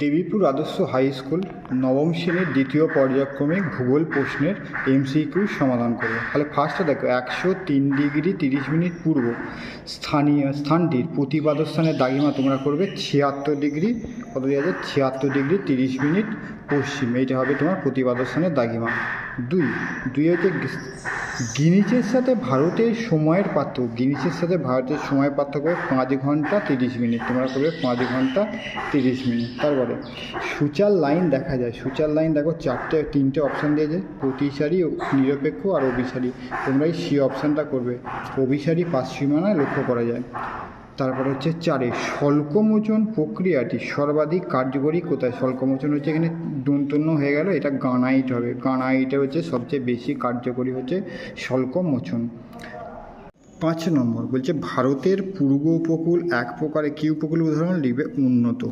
দেবীপুর আদর্শ high school নবম শ্রেণির দ্বিতীয় পর্যায়ক্রমে ভূগোল প্রশ্নের এমসিকিউ সমাধান করবে তাহলে ফার্স্টে দেখো, একশো তিন ডিগ্রি তিরিশ মিনিট পূর্ব স্থানীয় স্থানটির প্রতিপাদস্থানের দাগিমা তোমরা করবে ছিয়াত্তর ডিগ্রি, কত দেওয়া যায় ছিয়াত্তর ডিগ্রি তিরিশ মিনিট পশ্চিম। এইটা হবে তোমার প্রতিপাদস্থানের দাগিমা। দুই দুই হচ্ছে গিনিচের সাথে ভারতের সময়ের পার্থক্য গিনিচের সাথে ভারতের সময়ের পার্থক্য পাঁচ ঘণ্টা তিরিশ মিনিট। তোমরা করবে পাঁচ ঘণ্টা তিরিশ মিনিট। তারপরে সূচার লাইন দেখা যায়। সূচার লাইন দেখো চারটে, তিনটে অপশান দিয়েছে। প্রতিসারী, নিরপেক্ষ আর অভিসারী। তোমরা এই সি অপশানটা করবে। অভিসারী পাশ্চিমানায় লক্ষ্য করা যায়। তারপরে হচ্ছে চারে স্বল্পমোচন প্রক্রিয়াটি সর্বাধিক কার্যকরী কোথায়? স্বল্পমোচন হচ্ছে এখানে দন্তন্য হয়ে গেল, এটা গানাইট হবে। গানাইটে হচ্ছে সবচেয়ে বেশি কার্যকরী হচ্ছে স্বল্পমোচন। পাঁচ নম্বর বলছে, ভারতের পূর্ব উপকূল এক প্রকারে কি উপকূল? উদাহরণ লিবে উন্নত।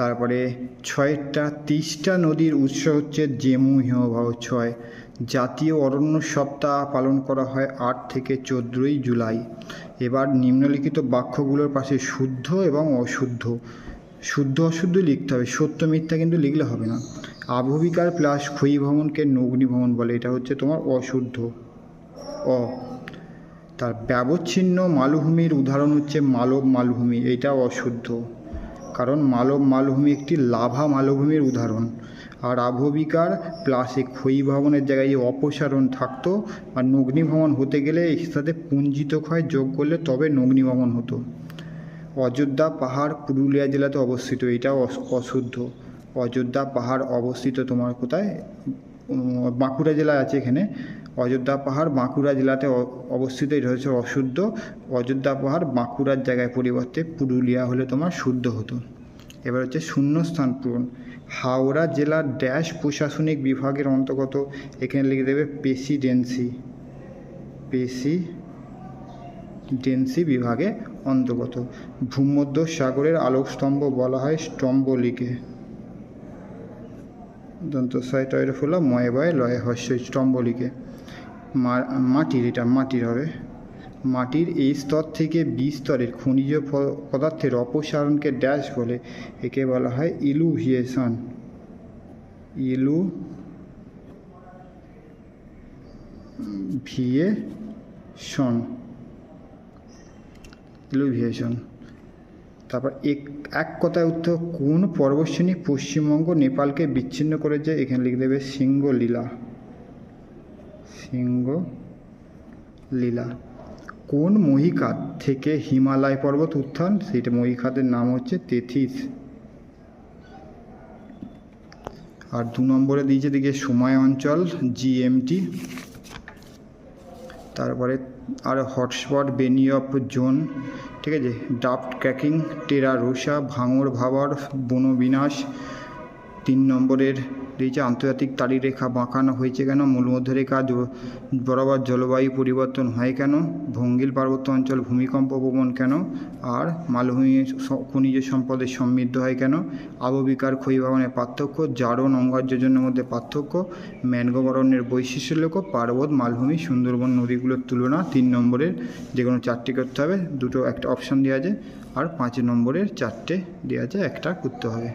তারপরে ছয়টা তিস্তা নদীর উৎস হচ্ছে জেমু, হিমবাহ ছয়। জাতীয় অরণ্য সপ্তাহ পালন করা হয় আট থেকে চোদ্দোই জুলাই। এবার নিম্নলিখিত বাক্যগুলোর পাশে শুদ্ধ এবং অশুদ্ধ। শুদ্ধ অশুদ্ধ লিখতে হবে, সত্য মিথ্যা কিন্তু লিখলে হবে না। আবহবিকার প্লাস ক্ষয়ী ভ্রমণকে নগ্নি ভ্রমণ বলে, এটা হচ্ছে তোমার অশুদ্ধ। অ। তার ব্যবচ্ছিন্ন মালভূমির উদাহরণ হচ্ছে মালব মালভূমি, এটা অশুদ্ধ। কারণ মালব মালভূমি একটি লাভা মালভূমির উদাহরণ। আর আবহবিকার প্লাস এই ক্ষয়ী ভবনের জায়গায় যে অপসারণ থাকতো, আর নগ্নি ভ্রমণ হতে গেলে এর সাথে পুঞ্জিত ক্ষয় যোগ করলে তবে নগ্নি ভ্রমণ হতো। অযোধ্যা পাহাড় পুরুলিয়া জেলাতে অবস্থিত, এটা অশুদ্ধ। অযোধ্যা পাহাড় অবস্থিত তোমার কোথায়? বাঁকুড়া জেলায় আছে এখানে। অযোধ্যা পাহাড় বাঁকুড়া জেলাতে অবস্থিত। এটা হচ্ছে অশুদ্ধ। অযোধ্যা পাহাড় বাঁকুড়ার জায়গায় পরিবর্তে পুরুলিয়া হলে তোমার শুদ্ধ হতো। এবার হচ্ছে শূন্যস্থান পূরণ। হাওড়া জেলার ড্যাশ প্রশাসনিক বিভাগের অন্তর্গত এখানে লিখে দেবে প্রেসিডেন্সি। পেসি ডেন্সি বিভাগে অন্তর্গত। ভূমধ্য সাগরের আলোকস্তম্ভ বলা হয় স্তম্ভলিকে দন্তসায় টয়ের ফোলা ময়ে বয়ে লয়ে হস্য স্তম্ভলিকে মাটির, এটা মাটির হবে। মাটির এই স্তর থেকে বি স্তরের খনিজ পদার্থের অপসারণকে ড্যাশ বলে, একে বলা হয় ইলুভিয়েশন ইলু ভিয়েশন ইলুভিয়েশন তারপর এক এক কথায় উত্তর, কোন পর্বতশ্রেণী পশ্চিমবঙ্গ নেপালকে বিচ্ছিন্ন করেছে? এখানে লিখে দেবে সিংহ লীলা সিংহ, লীলা। কোন মহিকাত থেকে হিমালয় পর্বত উত্থান? সেটা মহিকাতের নাম হচ্ছে তেথিস। আর দু নম্বরে দিয়েছে দিকে সময় অঞ্চল জিএমটি তারপরে আর হটস্পট বেনি অফ জোন ঠিক আছে? ডাফট ক্র্যাকিং টেরা রোসা ভাঙর ভাবার বনবিনাশ তিন নম্বরের দিয়েছে আন্তর্জাতিক তারিরেখা বাঁকানো হয়েছে কেন? মূলমধ্যরেখা বরাবর জলবায়ু পরিবর্তন হয় কেন? ভঙ্গিল পার্বত্য অঞ্চল ভূমিকম্প প্রবণ কেন? আর মালভূমি খনিজ সম্পদের সমৃদ্ধ হয় কেন? আবহবিকার ক্ষয়ীভবনের পার্থক্য জারণ অঙ্গারযোজনের মধ্যে পার্থক্য ম্যানগ্রোভ অরণ্যের বৈশিষ্ট্য লেখো পার্বত মালভূমি, সুন্দরবন নদীগুলোর তুলনা, তিন নম্বরের যে কোনো চারটি করতে হবে, দুটো একটা অপশান দেওয়া আছে, আর পাঁচ নম্বরের চারটে দেওয়া আছে, একটা করতে হবে।